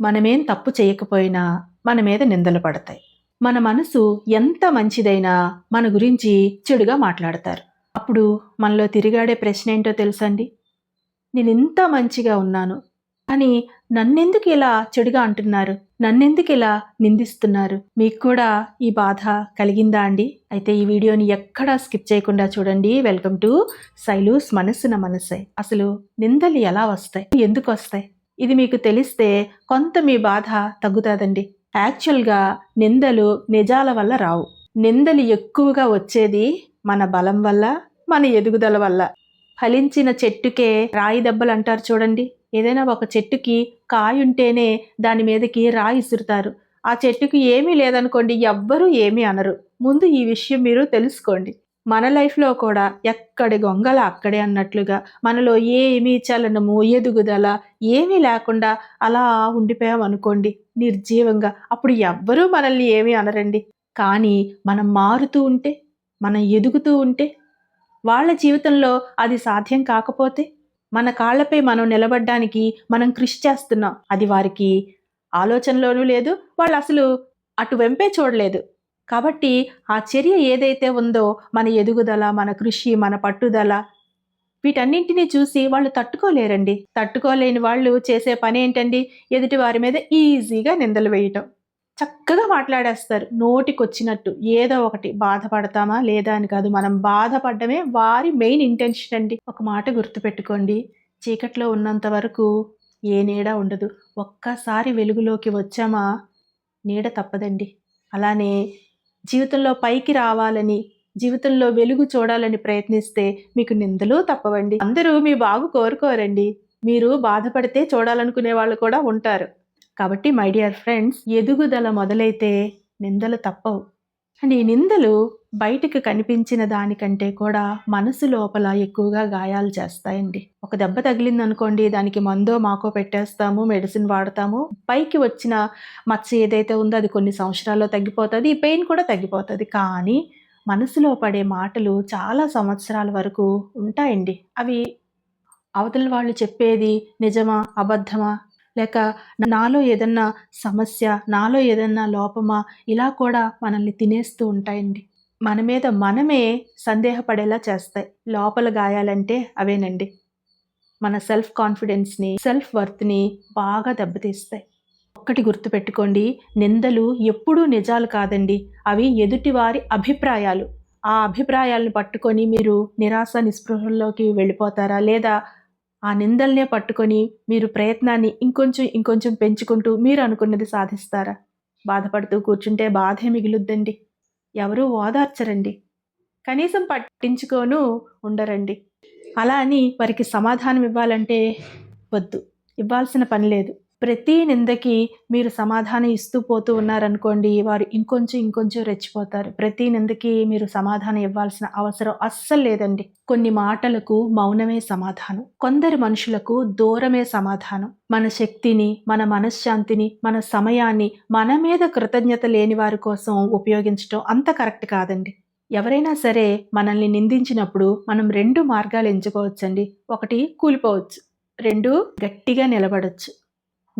మనమేం తప్పు చేయకపోయినా మన మీద నిందలు పడతాయి. మన మనసు ఎంత మంచిదైనా మన గురించి చెడుగా మాట్లాడతారు. అప్పుడు మనలో తిరిగాడే ప్రశ్న ఏంటో తెలుసండి? నేను ఇంత మంచిగా ఉన్నాను. కానీ నన్నెందుకు ఇలా చెడుగా అంటున్నారు? నన్నెందుకు ఇలా నిందిస్తున్నారు? మీకు కూడా ఈ బాధ కలిగిందా అండి? అయితే ఈ వీడియోని ఎక్కడా స్కిప్ చేయకుండా చూడండి. వెల్కమ్ టు సైలూస్ మనస్సున మనసే అసలు నిందలు ఎలా వస్తాయి? ఎందుకు వస్తాయి? ఇది మీకు తెలిస్తే కొంత మీ బాధ తగ్గుతుందండి. యాక్చువల్గా నిందలు నిజాల వల్ల రావు. నిందలు ఎక్కువగా వచ్చేది మన బలం వల్ల మన ఎదుగుదల వల్ల. ఫలించిన చెట్టుకే రాయి దెబ్బలు అంటారు చూడండి. ఏదైనా ఒక చెట్టుకి కాయ ఉంటేనే దాని మీదకి రాయి ఇసురుతారు. ఆ చెట్టుకి ఏమీ లేదనుకోండి ఎవ్వరూ ఏమీ అనరు. ముందు ఈ విషయం మీరు తెలుసుకోండి. మన లైఫ్లో కూడా ఎక్కడి గొంగల అక్కడే అన్నట్లుగా మనలో ఏమీ చలనము ఎదుగుదల ఏమీ లేకుండా అలా ఉండిపోయామనుకోండి నిర్జీవంగా. అప్పుడు ఎవ్వరూ మనల్ని ఏమీ అనరండి. కానీ మనం మారుతూ ఉంటే మనం ఎదుగుతూ ఉంటే వాళ్ళ జీవితంలో అది సాధ్యం కాకపోతే మన కాళ్ళపై మనం నిలబడ్డానికి మనం కృషి చేస్తున్నాం. అది వారికి ఆలోచనలోనూ లేదు వాళ్ళు అసలు అటు వెంపే చూడలేదు. కాబట్టి ఆ చర్య ఏదైతే ఉందో మన ఎదుగుదల మన కృషి మన పట్టుదల వీటన్నింటినీ చూసి వాళ్ళు తట్టుకోలేరండి. తట్టుకోలేని వాళ్ళు చేసే పని ఏంటండి? ఎదుటి వారి మీద ఈజీగా నిందలు వేయటం. చక్కగా మాట్లాడేస్తారు. నోటికొచ్చినట్టు. ఏదో ఒకటి. బాధపడతామా? లేదా అని కాదు. మనం బాధపడమే వారి మెయిన్ ఇంటెన్షన్ అండి. ఒక మాట గుర్తుపెట్టుకోండి. చీకట్లో ఉన్నంత వరకు ఏ నీడ ఉండదు. ఒక్కసారి వెలుగులోకి వచ్చామా? నీడ తప్పదండి. అలానే జీవితంలో పైకి రావాలని జీవితంలో వెలుగు చూడాలని ప్రయత్నిస్తే మీకు నిందలు తప్పవండి. అందరూ మీ బాగు కోరుకోరండి. మీరు బాధపడితే చూడాలనుకునే వాళ్ళు కూడా ఉంటారు. కాబట్టి మై డియర్ ఫ్రెండ్స్ ఎదుగుదల మొదలైతే నిందలు తప్పవు. అండ్ ఈ నిందలు బయటకు కనిపించిన దానికంటే కూడా మనసు లోపల ఎక్కువగా గాయాలు చేస్తాయండి. ఒక దెబ్బ తగిలింది అనుకోండి దానికి మందో మాకో పెట్టేస్తాము మెడిసిన్ వాడతాము. పైకి వచ్చిన మచ్చ ఏదైతే ఉందో అది కొన్ని సంవత్సరాల్లో తగ్గిపోతుంది ఈ పెయిన్ కూడా తగ్గిపోతుంది. కానీ మనసులో పడే మాటలు చాలా సంవత్సరాల వరకు ఉంటాయండి. అవి అవతల వాళ్ళు చెప్పేది నిజమా అబద్ధమా లేక నాలో ఏదన్నా సమస్య నాలో ఏదన్నా లోపమా? ఇలా కూడా మనల్ని తినేస్తూ ఉంటాయండి. మన మీద మనమే సందేహపడేలా చేస్తాయి. లోపల గాయాలంటే అవేనండి. మన సెల్ఫ్ కాన్ఫిడెన్స్ని సెల్ఫ్ వర్త్ని బాగా దెబ్బతీస్తాయి. ఒక్కటి గుర్తుపెట్టుకోండి నిందలు ఎప్పుడూ నిజాలు కాదండి. అవి ఎదుటివారి అభిప్రాయాలు. ఆ అభిప్రాయాలను పట్టుకొని మీరు నిరాశ నిస్పృహల్లోకి వెళ్ళిపోతారా? లేదా ఆ నిందల్నే పట్టుకొని మీరు ప్రయత్నాన్ని ఇంకొంచెం ఇంకొంచెం పెంచుకుంటూ మీరు అనుకున్నది సాధిస్తారా? బాధపడుతూ కూర్చుంటే బాధే మిగులుద్దండి. ఎవరూ ఓదార్చరండి. కనీసం పట్టించుకోను ఉండరండి. అలా అని వారికి సమాధానం ఇవ్వాలంటే వద్దు. ఇవ్వాల్సిన పని లేదు. ప్రతి నిందకి మీరు సమాధానం ఇస్తూ పోతూ ఉన్నారనుకోండి వారు ఇంకొంచెం ఇంకొంచెం రెచ్చిపోతారు. ప్రతి నిందకి మీరు సమాధానం ఇవ్వాల్సిన అవసరం అస్సలు లేదండి. కొన్ని మాటలకు మౌనమే సమాధానం. కొందరి మనుషులకు దూరమే సమాధానం. మన శక్తిని మన మనశ్శాంతిని మన సమయాన్ని మన మీద కృతజ్ఞత లేని వారి కోసం ఉపయోగించడం అంత కరెక్ట్ కాదండి. ఎవరైనా సరే మనల్ని నిందించినప్పుడు మనం రెండు మార్గాలు ఎంచుకోవచ్చండి. ఒకటి కూలిపోవచ్చు. రెండు గట్టిగా నిలబడచ్చు.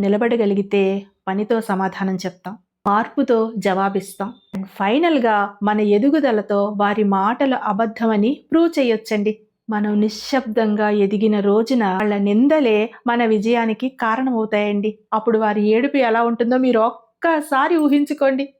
నిలబడగలిగితే పనితో సమాధానం చెప్తాం. మార్పుతో జవాబిస్తాం. అండ్ ఫైనల్గా మన ఎదుగుదలతో వారి మాటలు అబద్ధమని ప్రూవ్ చేయొచ్చండి. మనం నిశ్శబ్దంగా ఎదిగిన రోజున వాళ్ళ నిందలే మన విజయానికి కారణమవుతాయండి. అప్పుడు వారి ఏడుపు ఎలా ఉంటుందో మీరు ఒక్కసారి ఊహించుకోండి.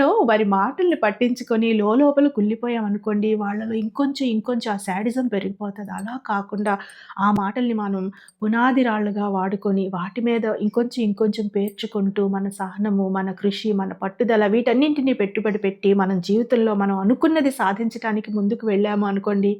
మనం వారి మాటల్ని పట్టించుకొని లోపల కుళ్ళిపోయామనుకోండి వాళ్ళలో ఇంకొంచెం ఇంకొంచెం ఆ శాడిజం పెరిగిపోతుంది. అలా కాకుండా ఆ మాటల్ని మనం పునాది రాళ్ళుగా వాడుకొని వాటి మీద ఇంకొంచెం ఇంకొంచెం పేర్చుకుంటూ మన సహనము మన కృషి మన పట్టుదల వీటన్నింటినీ పెట్టుబడి పెట్టి మన జీవితంలో మనం అనుకున్నది సాధించడానికి ముందుకు వెళ్ళాము అనుకోండి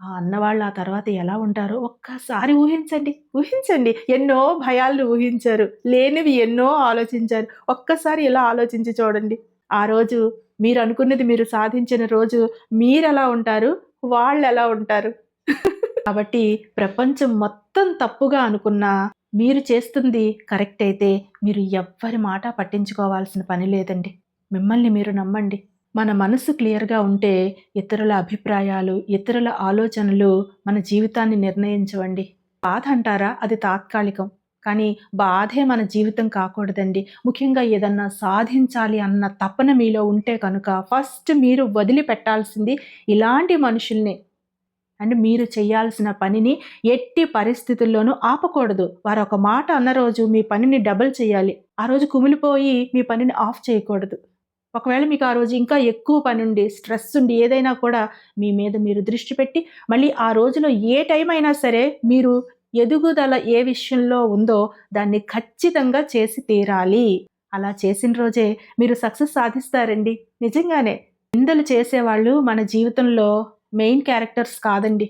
ఆ అన్నవాళ్ళు ఆ తర్వాత ఎలా ఉంటారో ఒక్కసారి ఊహించండి. ఊహించండి. ఎన్నో భయాలను ఊహించారు. లేనివి ఎన్నో ఆలోచించారు. ఒక్కసారి ఇలా ఆలోచించి చూడండి. ఆ రోజు మీరు అనుకున్నది మీరు సాధించిన రోజు మీరు ఎలా ఉంటారు? వాళ్ళు ఎలా ఉంటారు? కాబట్టి ప్రపంచం మొత్తం తప్పుగా అనుకున్నా మీరు చేస్తుంది కరెక్ట్ అయితే మీరు ఎవ్వరి మాట పట్టించుకోవాల్సిన పని లేదండి. మిమ్మల్ని మీరు నమ్మండి. మన మనసు క్లియర్గా ఉంటే ఇతరుల అభిప్రాయాలు ఇతరుల ఆలోచనలు మన జీవితాన్ని నిర్ణయించవండి. బాధ అంటారా? అది తాత్కాలికం. కానీ బాధే మన జీవితం కాకూడదండి. ముఖ్యంగా ఏదన్నా సాధించాలి అన్న తపన మీలో ఉంటే కనుక ఫస్ట్ మీరు వదిలిపెట్టాల్సింది ఇలాంటి మనుషుల్ని. అండ్ మీరు చేయాల్సిన పనిని ఎట్టి పరిస్థితుల్లోనూ ఆపకూడదు. వారు ఒక మాట అన్న రోజు మీ పనిని డబుల్ చేయాలి. ఆ రోజు కుమిలిపోయి మీ పనిని ఆఫ్ చేయకూడదు. ఒకవేళ మీకు ఆ రోజు ఇంకా ఎక్కువ పని ఉండి స్ట్రెస్ ఉండి ఏదైనా కూడా మీ మీద మీరు దృష్టి పెట్టి మళ్ళీ ఆ రోజులో ఏ టైం అయినా సరే మీరు ఎదుగుదల ఏ విషయంలో ఉందో దాన్ని ఖచ్చితంగా చేసి తీరాలి. అలా చేసిన రోజే మీరు సక్సెస్ సాధిస్తారండి. నిజంగానే నిందలు చేసేవాళ్ళు మన జీవితంలో మెయిన్ క్యారెక్టర్స్ కాదండి.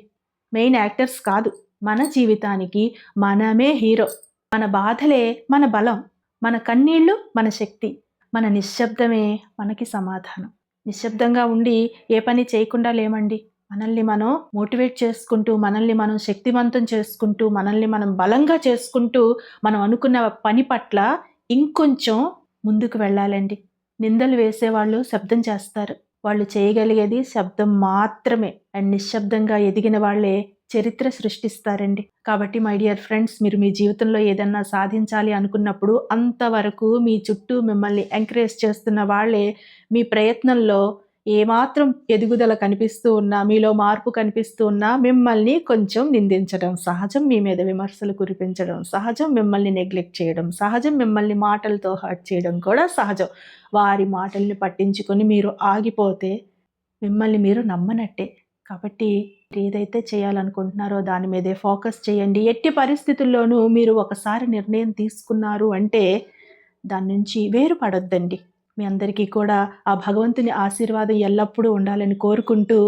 మెయిన్ యాక్టర్స్ కాదు. మన జీవితానికి మనమే హీరో. మన బాధలే మన బలం. మన కన్నీళ్ళు మన శక్తి. మన నిశ్శబ్దమే మనకి సమాధానం. నిశ్శబ్దంగా ఉండి ఏ పని చేయకుండా లేమండి. మనల్ని మనం మోటివేట్ చేసుకుంటూ మనల్ని మనం శక్తివంతం చేసుకుంటూ మనల్ని మనం బలంగా చేసుకుంటూ మనం అనుకున్న పని పట్ల ఇంకొంచెం ముందుకు వెళ్ళాలండి. నిందలు వేసేవాళ్ళు శబ్దం చేస్తారు. వాళ్ళు చేయగలిగేది శబ్దం మాత్రమే. అండ్ నిశ్శబ్దంగా ఎదిగిన వాళ్ళే చరిత్ర సృష్టిస్తారండి. కాబట్టి మై డియర్ ఫ్రెండ్స్ మీరు మీ జీవితంలో ఏదన్నా సాధించాలి అనుకున్నప్పుడు అంతవరకు మీ చుట్టూ మిమ్మల్ని ఎంకరేజ్ చేస్తున్న వాళ్ళే మీ ప్రయత్నంలో ఏమాత్రం ఎదుగుదల కనిపిస్తూ ఉన్నా మీలో మార్పు కనిపిస్తూ ఉన్నా మిమ్మల్ని కొంచెం నిందించడం సహజం మీ మీద విమర్శలు కురిపించడం సహజం మిమ్మల్ని నెగ్లెక్ట్ చేయడం సహజం మిమ్మల్ని మాటలతో హర్ట్ చేయడం కూడా సహజం. వారి మాటల్ని పట్టించుకొని మీరు ఆగిపోతే మిమ్మల్ని మీరు నమ్మనట్టే. కాబట్టి ఏదైతే చేయాలనుకుంటున్నారో దాని మీదే ఫోకస్ చేయండి. ఎట్టి పరిస్థితుల్లోనూ మీరు ఒకసారి నిర్ణయం తీసుకున్నారు అంటే దాని నుంచి వేరుపడొద్దండి. మీ అందరికీ కూడా ఆ భగవంతుని ఆశీర్వాదం ఎల్లప్పుడూ ఉండాలని కోరుకుంటూ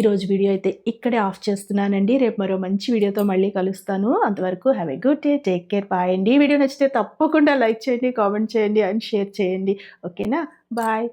ఈరోజు వీడియో అయితే ఇక్కడే ఆఫ్ చేస్తున్నానండి. రేపు మరో మంచి వీడియోతో మళ్ళీ కలుస్తాను. అంతవరకు have a good day take care bye అండి. వీడియో నచ్చితే తప్పకుండా లైక్ చేయండి కామెంట్ చేయండి అండ్ షేర్ చేయండి. ఓకేనా? బాయ్